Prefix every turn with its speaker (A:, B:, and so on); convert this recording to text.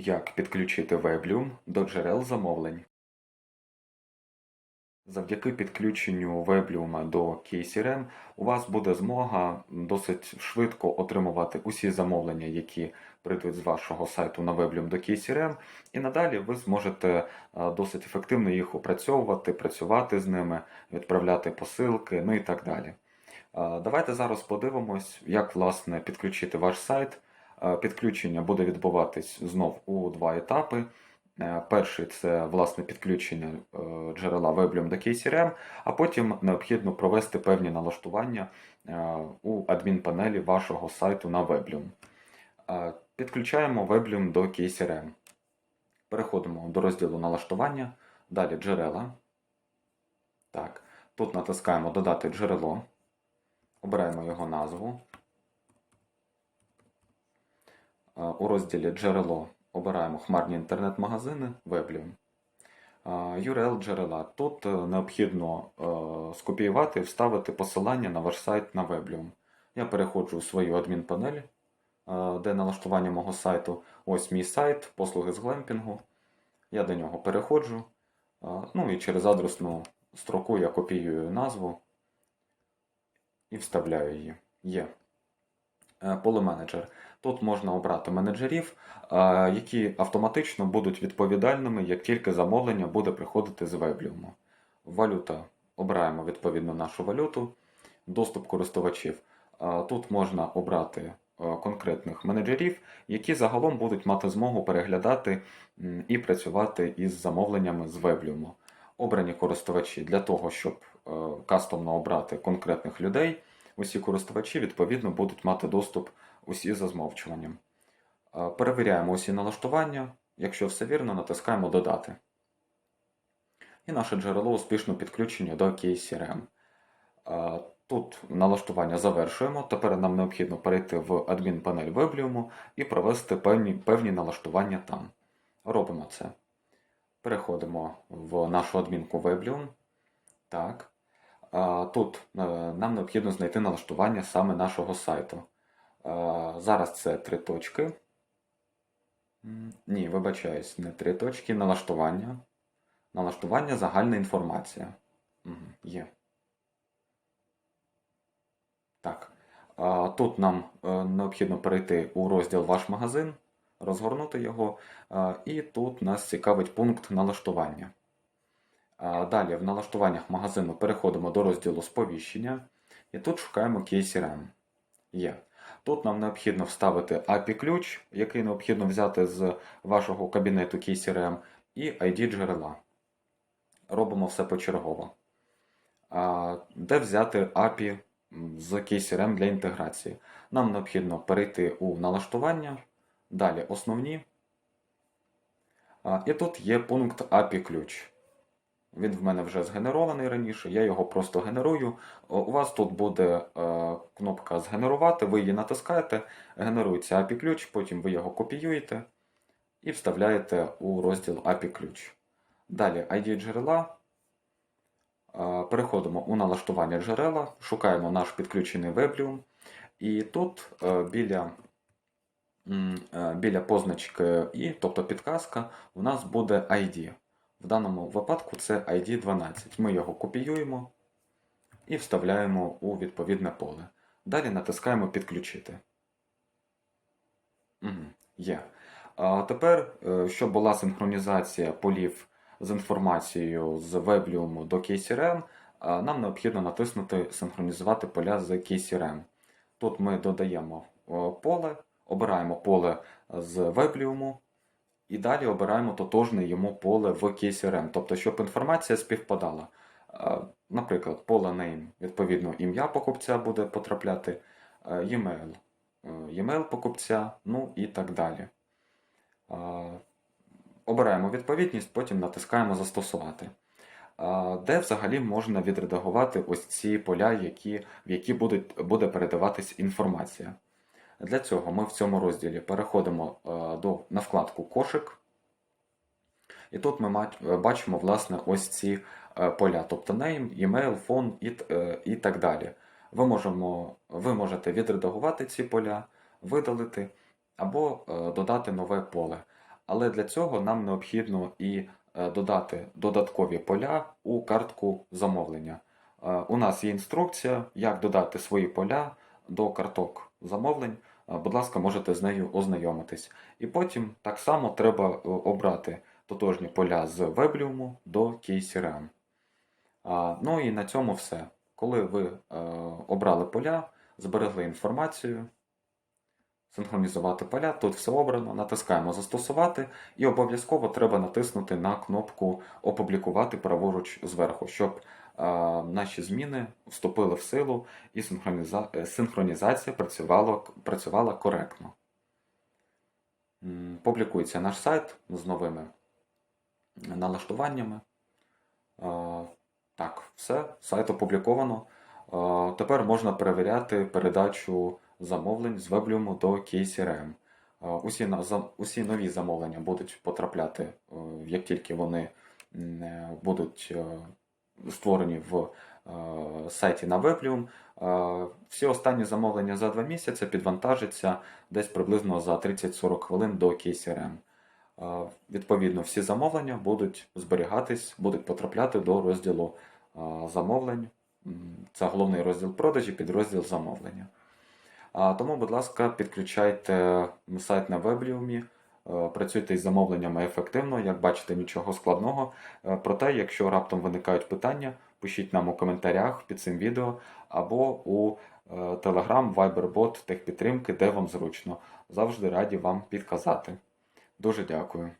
A: Як підключити Weblium до джерел замовлень. Завдяки підключенню Weblium до KCRM у вас буде змога досить швидко отримувати усі замовлення, які прийдуть з вашого сайту на Weblium до KCRM, і надалі ви зможете е, досить ефективно їх опрацьовувати, працювати з ними, відправляти посилки, ну і так далі. Е, Давайте зараз подивимось, як власне підключити ваш сайт. Е, Підключення буде відбуватись знов у два етапи. Е, Перший це власне підключення е, джерела Weblium до KCRM, а потім необхідно провести певні налаштування у адмінпанелі вашого сайту на. Е, Підключаємо Weblium до KCRM. Переходимо до розділу налаштування, далі джерела. Так, тут натискаємо Додати джерело, обираємо його назву. Е, У розділі Джерело обираємо хмарні інтернет-магазини Weblium. URL джерела. Тут е, необхідно е, скопіювати і вставити посилання на ваш сайт на Weblium. Я переходжу у свою адмінпанель, е, де налаштування мого сайту. Ось мій сайт, послуги з глемпінгу. Я до нього переходжу. Ну і через адресну строку я копіюю назву і вставляю її. Є. Е, Поле менеджер. Тут можна обрати менеджерів, е, які автоматично будуть відповідальними, як тільки замовлення буде приходити з Weblium. Валюта. Обираємо відповідно нашу валюту. Доступ користувачів. Е, Тут можна обрати конкретних менеджерів, які загалом будуть мати змогу переглядати і працювати із замовленнями з Weblium. Обрані користувачі для того, щоб кастомно обрати конкретних людей. Усі користувачі відповідно будуть мати доступ усі за змовчуванням. Е, Перевіряємо усі налаштування. Якщо все вірно, натискаємо Додати. І наше джерело успішно підключення до KCRM. Е, Тут налаштування завершуємо. Тепер нам необхідно перейти в адмінпанель Weblium і провести певні, певні налаштування там. Робимо це. Переходимо в нашу адмінку Weblium. Так. Тут е, нам необхідно знайти налаштування саме нашого сайту. Зараз це три точки. Ні, вибачаюсь, не три точки. Налаштування. Налаштування загальна інформація. Мгм, Є. Так. Тут нам е, необхідно перейти у розділ Ваш магазин, розгорнути його. І тут нас цікавить пункт налаштування. Далі в налаштуваннях магазину переходимо до розділу сповіщення і тут шукаємо KCRM. Є. Тут нам необхідно вставити API-ключ, який необхідно взяти з вашого кабінету KCRM, і ID джерела. Робимо все почергово. Де взяти API з KCRM для інтеграції? Нам необхідно перейти у налаштування, далі основні. І тут є пункт API-ключ. Він в мене вже згенерований раніше, я його просто генерую. У вас тут буде е, кнопка Згенерувати, ви її натискаєте, генерується API ключ, потім ви його копіюєте і вставляєте у розділ API ключ. Далі ID джерела. Е, переходимо у налаштування джерела, шукаємо наш підключений Weblium. І тут е, біля, е, біля позначки І, тобто підказка, у нас буде ID. В даному випадку це ID 12. Ми його копіюємо і вставляємо у відповідне поле. Далі натискаємо Підключити. Угу, є. А тепер, е, щоб була синхронізація полів з інформацією з Weblium до KCRM, нам необхідно натиснути Синхронізувати поля з KCRM. Тут ми додаємо поле, обираємо поле з Weblium, і далі обираємо тотожне йому поле в KCRM, тобто, щоб інформація співпадала. Е, Наприклад, поле name, відповідно, ім'я покупця буде потрапляти, е, e-mail, е, e-mail покупця, ну і так далі. Обираємо відповідність, потім натискаємо Застосувати. Де взагалі можна відредагувати ось ці поля, які, в які будуть, буде передаватись інформація. Для цього ми в цьому розділі переходимо е, до, на вкладку Кошик. І тут ми е, бачимо власне ось ці е, поля, тобто name, email, phone і, і так далі. Ви, можемо, ви можете відредагувати ці поля, видалити або додати нове поле. Але для цього нам необхідно і додати додаткові поля у картку замовлення. У нас є інструкція, як додати свої поля до карток замовлень. Будь ласка, можете з нею ознайомитись. І потім так само треба е, обрати тотожні поля з Weblium до KeyCRM. А, Ну і на цьому все. Коли ви е, обрали поля, зберегли інформацію, синхронізувати поля, тут все обрано, натискаємо Застосувати і обов'язково треба натиснути на кнопку Опублікувати праворуч зверху, щоб наші зміни вступили в силу і е, синхронізація працювала, працювала коректно. Публікується наш сайт з новими налаштуваннями. Так, все, сайт опубліковано. Тепер можна перевіряти передачу замовлень з Weblium до KCRM. Усі, усі нові замовлення будуть потрапляти, е, як тільки вони е, будуть створені в е, сайті на Weblium. Е, Всі останні замовлення за два місяці підвантажаться десь приблизно за 30-40 хвилин до KCRM. Е, Відповідно, всі замовлення будуть зберігатись, будуть потрапляти до розділу замовлень. Це головний розділ продажі, підрозділ замовлення. Тому, будь ласка, підключайте сайт на Weblium, працюйте із замовленнями ефективно, як бачите, нічого складного. Е, Проте, якщо раптом виникають питання, пишіть нам у коментарях під цим відео або у е, Telegram, Viber бот техпідтримки, де вам зручно. Завжди раді вам підказати. Дуже дякую.